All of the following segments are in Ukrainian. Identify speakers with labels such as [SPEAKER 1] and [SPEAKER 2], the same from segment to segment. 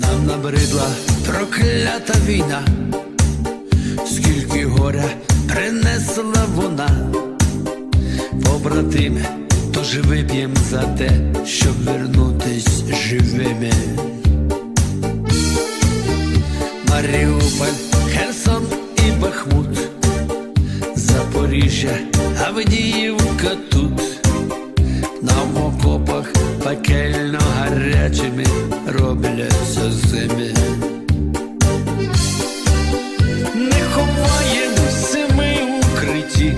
[SPEAKER 1] Нам набридла проклята війна, скільки горя принесла вона, побратими, тож вип'єм за те, щоб вернутись живими. Маріуполь, Херсон і Бахмут, Запоріжжя, Авдіївка тут, окопах пекельно гарячими робляться зими. Не ховаємося ми в укритті,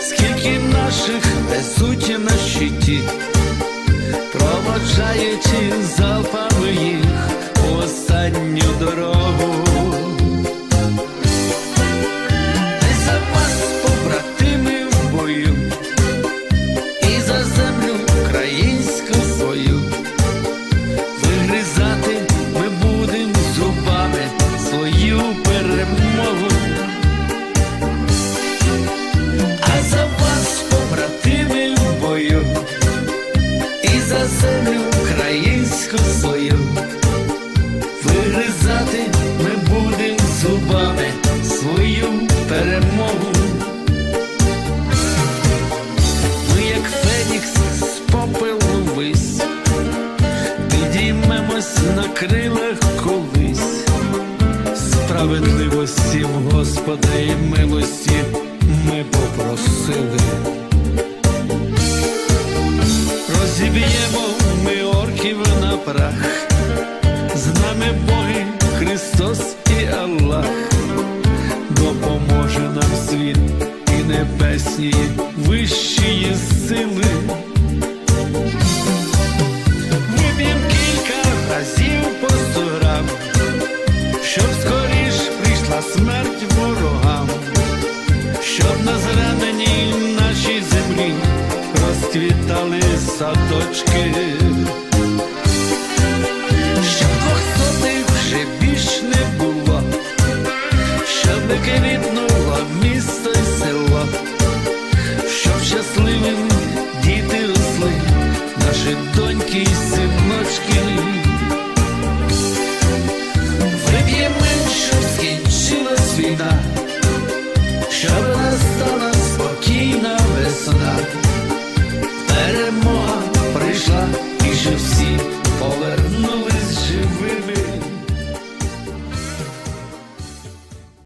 [SPEAKER 1] скільки наших везуть на щиті, проводжаючи залпами їх останню дорогу. Підіймемось на крилах колись, справедливості в Господа і милості ми попросили. Розіб'ємо ми орків на прах, з нами Боги, Христос і Аллах, допоможе нам світ і небесні вищі сили. щоб скоріш прийшла смерть ворогам, щоб на зраненій нашій землі розквітали садочки, щоб двохсотих вже більш не було, щоб не квітнуло місто і щоб щасливим діти росли, наші доньки й синочки.